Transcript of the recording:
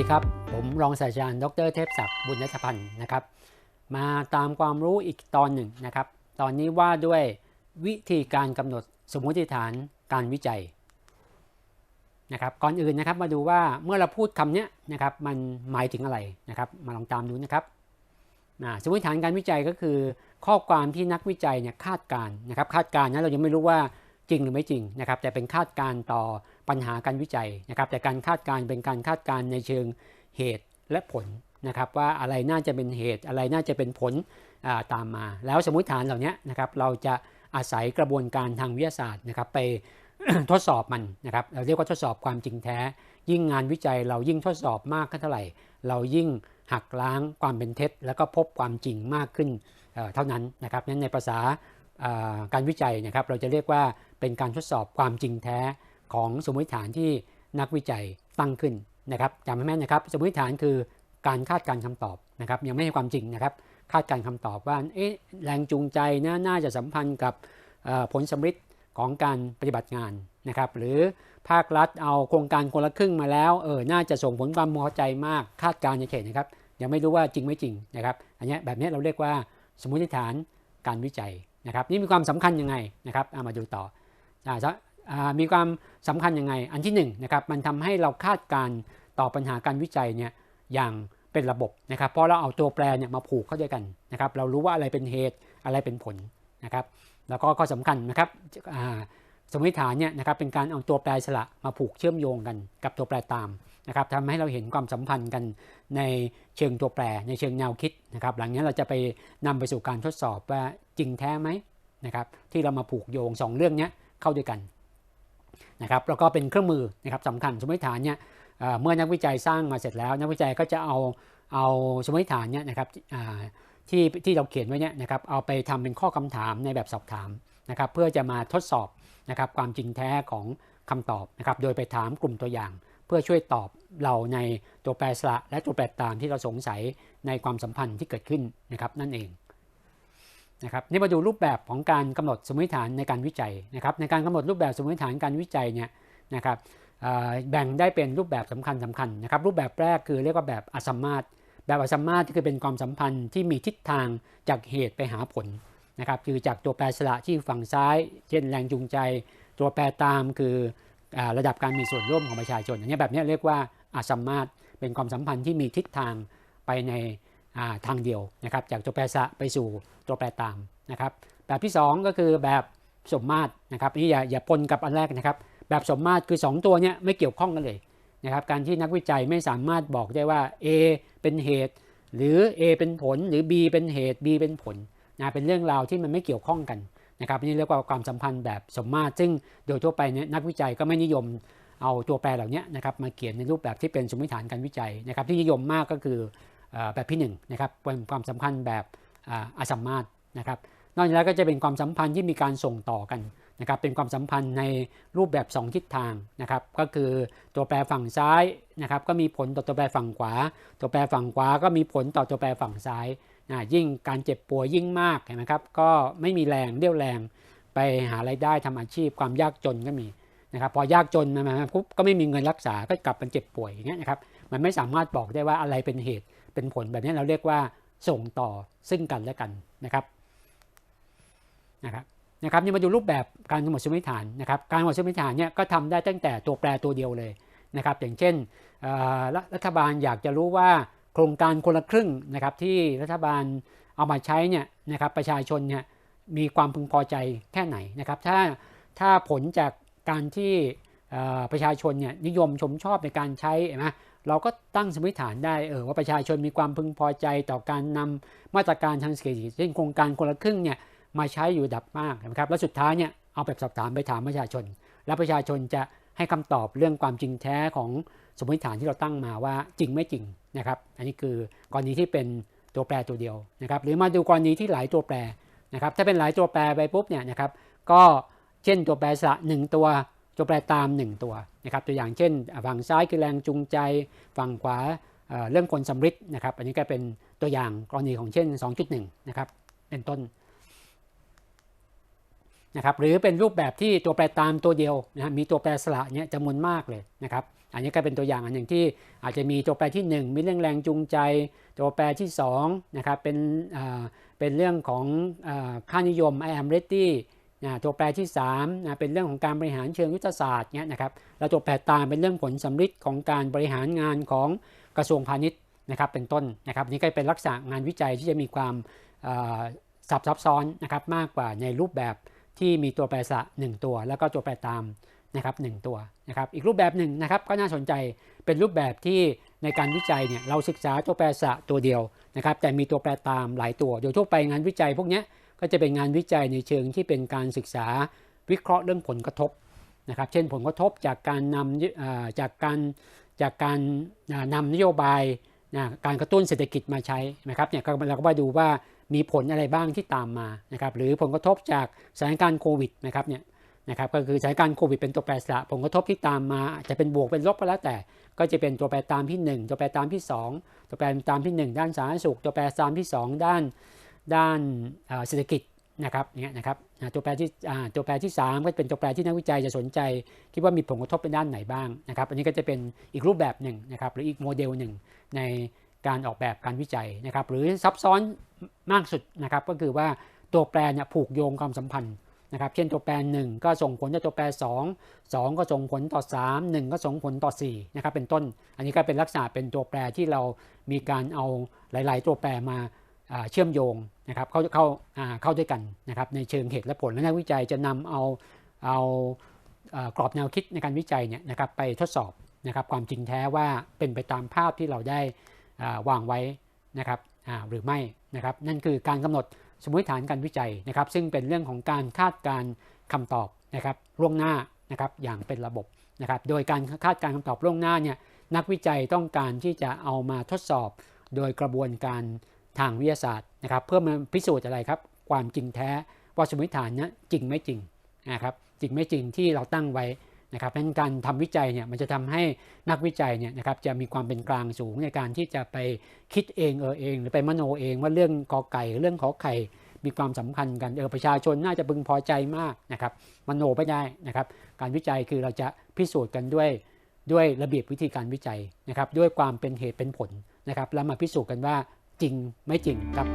ดีครับ ผมรองศาสตราจารย์ ดรเทพศักดิ์บุญนัทพันธ์นะครับ มาตามความรู้อีกตอนหนึ่งนะครับ ตอนนี้ว่าด้วยวิธีการกำหนดสมมติฐานการวิจัยนะครับ ก่อนอื่นนะครับมาดูว่าเมื่อเราพูดคำนี้นะครับมันหมายถึงอะไรนะครับ มาลองตามดูนะครับสมมติฐานการวิจัยก็คือ ข้อความที่นักวิจัยเนี่ยคาดการนะครับ คาดการนะเรายังไม่รู้ว่าจริงหรือไม่จริงนะครับ แต่เป็นคาดการต่อ ปัญหาการวิจัยนะครับ แต่การคาดการเป็นการคาดการในเชิงเหตุและผลนะครับ ว่าอะไรน่าจะเป็นเหตุอะไรน่าจะเป็นผลตามมา แล้วสมมติฐานเหล่านี้นะครับเราจะอาศัยกระบวนการทางวิทยาศาสตร์นะครับไปทดสอบมันนะครับ เราเรียกว่าทดสอบความจริงแท้ ยิ่งงานวิจัยเรายิ่งทดสอบมากขึ้นเท่าไหร่ เรายิ่งหักล้างความเป็นเท็จ แล้วก็พบความจริงมากขึ้นเท่านั้นนะครับนั้นในภาษาการวิจัยนะครับ เราจะเรียกว่าเป็นการทดสอบความจริงแท้ ของสมมติฐานที่นักวิจัยตั้งขึ้นนะครับจำให้แม่นนะครับ สมมติฐานคือการคาดการคำตอบนะครับ ยังไม่ใช่ความจริงนะครับ คาดการคำตอบว่าเอ๊ะแรงจูงใจนะน่าจะสัมพันธ์กับผลสำฤทธิ์ของการปฏิบัติงานนะครับ หรือภาครัฐเอาโครงการคนละครึ่งมาแล้วเออน่าจะส่งผลความพอใจมากคาดการเฉยๆนะครับยังไม่รู้ว่าจริงไม่จริงนะครับ อันนี้แบบนี้เราเรียกว่าสมมติฐานการวิจัยนะครับ นี่มีความสำคัญยังไงนะครับามาดูต่อ มีความสำคัญยังไง อันที่1นนะครับมันทำให้เราคาดการต่อปัญหาการวิจัยเนี่ยอย่างเป็นระบบนะครับเพราะเราเอาตัวแปรเนี่ยมาผูกเข้าด้วยกันนะครับเรารู้ว่าอะไรเป็นเหตุอะไรเป็นผลนะครับแล้วก็ข้อสำคัญนะครับสมมติฐานเนี่ยนะครับเป็นการเอาตัวแปรสละมาผูกเชื่อมโยงกันกับตัวแปรตามนะครับทำให้เราเห็นความสัมพันธ์กันในเชิงตัวแปร ในเชิงแนวคิดนะครับหลังนี้เราจะไปนำไปสู่การทดสอบว่าจริงแท้ไหมนะครับที่เรามาผูกโยง 2 เรื่องนี้เข้าด้วยกัน นะครับแล้วก็เป็นเครื่องมือนะครับสำคัญสมมติฐานเนี่ยเมื่อนักวิจัยสร้างมาเสร็จแล้ว นักวิจัยก็จะเอาเอาสมมติฐานเนี่ยนะครับที่ที่เราเขียนไว้เนี่ยนะครับเอาไปทำเป็นข้อคำถามในแบบสอบถามนะครับเพื่อจะมาทดสอบนะครับความจริงแท้ของคำตอบนะครับโดยไปถามกลุ่มตัวอย่าง เพื่อช่วยตอบเราในตัวแปรสระและตัวแปรตามที่เราสงสัยในความสัมพันธ์ที่เกิดขึ้นนะครับนั่นเอง นะครับนี่มาดูรูปแบบของการกำหนดสมมติฐานในการวิจัยนะครับในการกำหนดรูปแบบสมมติฐานการวิจัยเนี่ยนะครับแบ่งได้เป็นรูปแบบสำคัญสำคัญนะครับรูปแบบแรกคือเรียกว่าแบบอสัมมาตแบบอสัมมาตที่คือเป็นความสัมพันธ์ที่มีทิศทางจากเหตุไปหาผลนะครับคือจากตัวแปรสละที่ฝั่งซ้าย เช่นแรงจูงใจ ตัวแปรตามคือระดับการมีส่วนร่วมของประชาชนอย่างนี้แบบนี้เรียกว่าอสัมมาตเป็นความสัมพันธ์ที่มีทิศทางไปใน ทางเดียวนะครับ จากตัวแปรสะไปสู่ตัวแปรตามนะครับ แบบที่ 2 ก็คือแบบสมมาตรนะครับนี่อย่าอย่าปนกับอันแรกนะครับ แบบสมมาตรคือ 2 ตัวเนี้ยไม่เกี่ยวข้องกันเลยนะครับ การที่นักวิจัยไม่สามารถบอกได้ว่า A เป็นเหตุ หรือ A เป็นผลหรือ B เป็นเหตุ B เป็นผลนะเป็นเรื่องราวที่มันไม่เกี่ยวข้องกันนะครับนี่เรียกว่าความสัมพันธ์แบบสมมาตร ซึ่งโดยทั่วไปเนี่ยนักวิจัยก็ไม่นิยมเอาตัวแปรเหล่านี้นะครับมาเขียนในรูปแบบที่เป็นสมมติฐานการวิจัยนะครับที่นิยมมากก็คือ แบบที่1นนะครับเป็นความสัมพันธ์แบบอสัมมาตนะครับนอกจากนั้นก็จะเป็นความสัมพันธ์ที่มีการส่งต่อกันนะครับเป็นความสัมพันธ์ในรูปแบบ 2 ทิศทางนะครับก็คือตัวแปรฝั่งซ้ายนะครับก็มีผลต่อตัวแปรฝั่งขวา ตัวแปรฝั่งขวาก็มีผลต่อตัวแปรฝั่งซ้ายนะยิ่งการเจ็บป่วยยิ่งมากเห็นไหมครับก็ไม่มีแรงเรี่ยวแรงไปหาไรายได้ทำอาชีพความยากจนก็มีนะครับพอยากจนมาปุ๊บก็ไม่มีเงินรักษาก็กลับเป็นเจ็บป่วยอย่างเงี้ยนะครับมันไม่สามารถบอกได้ว่าอะไรเป็นเหตุ เป็นผลแบบนี้เราเรียกว่าส่งต่อซึ่งกันและกันนะครับนะครับนะครับนี่มาดูรูปแบบการกำหนดสมมติฐานนะครับการกำหนดสมมติฐานเนี่ยก็ทำได้ตั้งแต่ตัวแปรตัวเดียวเลยนะครับ อย่างเช่นรัฐบาลอยากจะรู้ว่าโครงการคนละครึ่งนะครับที่รัฐบาลเอามาใช้เนี่ยนะครับประชาชนเนี่ยมีความพึงพอใจแค่ไหนนะครับ ถ้าถ้าผลจากการที่ประชาชนเนี่ยนิยมชมชอบในการใช้นะ ก็ตั้งสมมติฐานได้เออว่าประชาชนมีความพึงพอใจต่อการนำมาตรการทางเศรษฐกิจเช่นโครงการคนละครึ่งเนี่ยมาใช้อยู่ดับมากนะครับแล้วสุดท้ายเนี่ยเอาแบบสอบถามไปถามประชาชน แล้วประชาชนจะให้คำตอบเรื่องความจริงแท้ของสมมติฐานที่เราตั้งมาว่าจริงไม่จริงนะครับ อันนี้คือกรณีที่เป็นตัวแปรตัวเดียวนะครับหรือมาดูกรณีที่หลายตัวแปรนะครับถ้าเป็นหลายตัวแปรไปปุ๊บเนี่ยนะครับก็เช่นตัวแปรสระหนึ่งตัว ตัวแปรตาม 1 ตัวนะครับตัวอย่างเช่นฝั่งซ้ายคือแรงจูงใจ ฝั่งขวาเรื่องคนสำริดนะครับ อันนี้ก็เป็นตัวอย่างกรณีของเช่น 2.1 นะครับเป็นต้นนะครับหรือเป็นรูปแบบที่ตัวแปรตามตัวเดียวนะมีตัวแปรสระเนี่ยจำนวนมากเลยนะครับอันนี้ก็เป็นตัวอย่างอันหนึ่งที่อาจจะมีตัวแปรที่ 1 มีเรื่องแรงจูงใจ ตัวแปรที่2นะครับเป็นเป็นเรื่องของอค่านิยม I am ready นะตัวแปรที่3นะเป็นเรื่องของการบริหารเชิงยุทธศาสตร์เนี่ยนะครับแล้วตัวแปรตามเป็นเรื่องผลสำลิดของการบริหารงานของกระทรวงพาณิชย์นะครับเป็นต้นนะครับนี่ก็เป็นลักษณะงานวิจัยที่จะมีความซับซับซ้อนนะครับมากกว่าในรูปแบบที่มีตัวแปรสะหนึ่งตัว แล้วก็ตัวแปรตามนะครับหนึ่งตัวนะครับอีกรูปแบบหนึ่งนะครับก็น่าสนใจเป็นรูปแบบที่ในการวิจัยเนี่ยเราศึกษาตัวแปรสะตัวเดียวนะครับแต่มีตัวแปรตามหลายตัวโดยทั่วไปงานวิจัยพวกเนี้ย ก็จะเป็นงานวิจัยในเชิงที่เป็นการศึกษาวิเคราะห์เรื่องผลกระทบนะครับ เช่นผลกระทบจากการนำจากการจากการนำนโยบายนะการกระตุ้นเศรษฐกิจมาใช้นะครับเนี่ยเราก็มาดูว่ามีผลอะไรบ้างที่ตามมานะครับหรือผลกระทบจากสถานการณ์โควิดนะครับเนี่ยนะครับก็คือสถานการณ์โควิดเป็นตัวแปรสละผลกระทบที่ตามมาอาจจะเป็นบวกเป็นลบก็แล้วแต่ ก็จะเป็นตัวแปรตามที่ 1 ตัวแปรตามที่ 2 ตัวแปรตามที่ 1 ด้านสาธารณสุข ตัวแปรตามที่ 2 ด้าน ด้านเศรษฐกิจนะครับเนี่ยนะครับตัวแปรที่ตัวแปรที่ 3 ก็เป็นตัวแปรที่นักวิจัยจะสนใจ คิดว่ามีผลกระทบเป็นด้านไหนบ้างนะครับ อันนี้ก็จะเป็นอีกรูปแบบหนึ่งนะครับหรืออีกโมเดลหนึ่งในการออกแบบการวิจัยนะครับ หรือซับซ้อนมากสุดนะครับ ก็คือว่าตัวแปรเนี่ยผูกโยงความสัมพันธ์นะครับ เช่นตัวแปร 1 ก็ส่งผลต่อตัวแปร 2 2 ก็ส่งผลต่อ 3 1 ก็ส่งผลต่อ4นะครับเป็นต้น อันนี้ก็เป็นลักษณะเป็นตัวแปรที่เรามีการเอาหลาย ๆ ตัวแปรมา เชื่อมโยงนะครับเข้าเข้าเข้าด้วยกันนะครับในเชิงเหตุและผลและนักวิจัยจะนำเอาเอาเอ่อกรอบแนวคิดในการวิจัยเนี่ยนะครับไปทดสอบนะครับความจริงแท้ว่าเป็นไปตามภาพที่เราได้วางไว้นะครับหรือไม่นะครับนั่นคือการกำหนดสมมติฐานการวิจัยนะครับ ซึ่งเป็นเรื่องของการคาดการณ์คำตอบนะครับล่วงหน้านะครับอย่างเป็นระบบนะครับโดยการคาดการณ์คำตอบล่วงหน้าเนี่ยนักวิจัยต้องการที่จะเอามาทดสอบโดยกระบวนการ ทางวิทยาศาสตร์นะครับ เพื่อมาพิสูจน์อะไรครับ ความจริงแท้ว่าสมมติฐานนี้จริงไม่จริงนะครับจริงไม่จริงที่เราตั้งไว้นะครับเพราะฉะนั้นการทำวิจัยเนี่ยมันจะทำให้นักวิจัยเนี่ยนะครับจะมีความเป็นกลางสูงในการที่จะไปคิดเองเออเอง หรือไปมโนเองว่าเรื่องกอไก่เรื่องขอไข่มีความสำคัญกันเออประชาชนน่าจะพึงพอใจมากนะครับมโนไม่ได้นะครับ การวิจัยคือเราจะพิสูจน์กันด้วยด้วยระเบียบวิธีการวิจัยนะครับ ด้วยความเป็นเหตุเป็นผลนะครับ แล้วมาพิสูจน์กันว่า จริงไม่จริงครับ